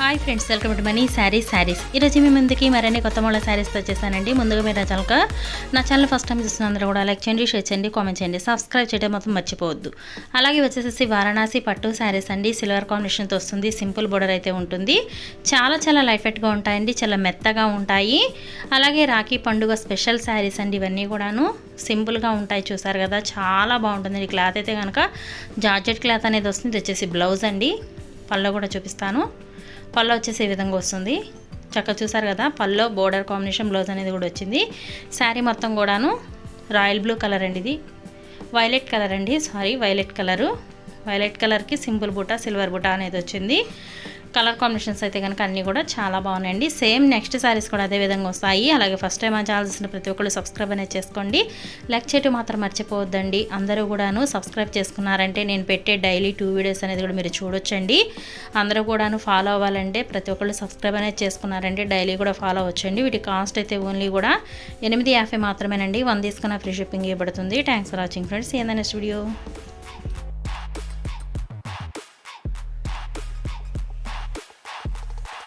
Hi friends welcome to Mani saris saris ఈరోజు మీ ముందుకి మరిన్ని కొత్త మోడల్ శారీస్తో వచ్చేసానండి. ముందుగా మీరు ఛానల్ నా ఛానల్ ఫస్ట్ టైం చూసిన అందరూ కూడా లైక్ చేయండి షేర్ చేయండి కామెంట్ చేయండి. సబ్స్క్రైబ్ చేయడం మొత్తం మర్చిపోవద్దు. అలాగే వచ్చేసేసి వారణాసి పట్టు శారీస్ అండి. సిల్వర్ కాంబినేషన్తో వస్తుంది. సింపుల్ బోర్డర్ అయితే ఉంటుంది. చాలా చాలా లైట్ వెయిట్గా ఉంటాయండి. చాలా మెత్తగా ఉంటాయి. అలాగే రాఖీ పండుగ స్పెషల్ శారీస్ అండి ఇవన్నీ కూడాను. సింపుల్గా ఉంటాయి. చూసారు కదా? చాలా బాగుంటుంది. ఈ క్లాత్ అయితే కనుక జార్జెట్ క్లాత్ అనేది వస్తుంది. వచ్చేసి బ్లౌజ్ అండి. పళ్ళు కూడా చూపిస్తాను. పళ్ళు వచ్చేసి ఈ విధంగా వస్తుంది. చక్కగా చూసారు కదా పళ్ళు బోర్డర్ కాంబినేషన్ బ్లౌజ్ అనేది కూడా వచ్చింది. శారీ మొత్తం కూడాను రాయల్ బ్లూ కలర్ అండి ఇది. వైలెట్ కలర్ అండి సారీ వైలెట్ కలరు. వైలెట్ కలర్కి సింపుల్ బుట్ట సిల్వర్ బుట్ట అనేది వచ్చింది. కలర్ కాంబినేషన్స్ అయితే కనుక అన్నీ కూడా చాలా బాగున్నాయండి. సేమ్ నెక్స్ట్ శారీస్ కూడా అదే విధంగా వస్తాయి. అలాగే ఫస్ట్ టైం మా ఛానల్ ప్రతి ఒక్కళ్ళు సబ్స్క్రైబ్ అనేది చేసుకోండి. లైక్ చేయటం మాత్రం మర్చిపోవద్దండి. అందరూ కూడాను సబ్స్క్రైబ్ చేసుకున్నారంటే నేను పెట్టే డైలీ టూ వీడియోస్ అనేది కూడా మీరు చూడొచ్చండి. అందరూ కూడాను ఫాలో అవ్వాలంటే ప్రతి ఒక్కళ్ళు సబ్స్క్రైబ్ అనేది చేసుకున్నారంటే డైలీ కూడా ఫాలో అవ్వచ్చండి. వీటి కాస్ట్ అయితే ఓన్లీ కూడా ఎనిమిది యాభై మాత్రమేనండి. వన్ తీసుకున్న ఫ్రీ షిప్పింగ్ ఇవ్వబడుతుంది. థ్యాంక్స్ ఫర్ వాచింగ్ ఫ్రెండ్స్ ఏందా నెక్స్ట్ వీడియో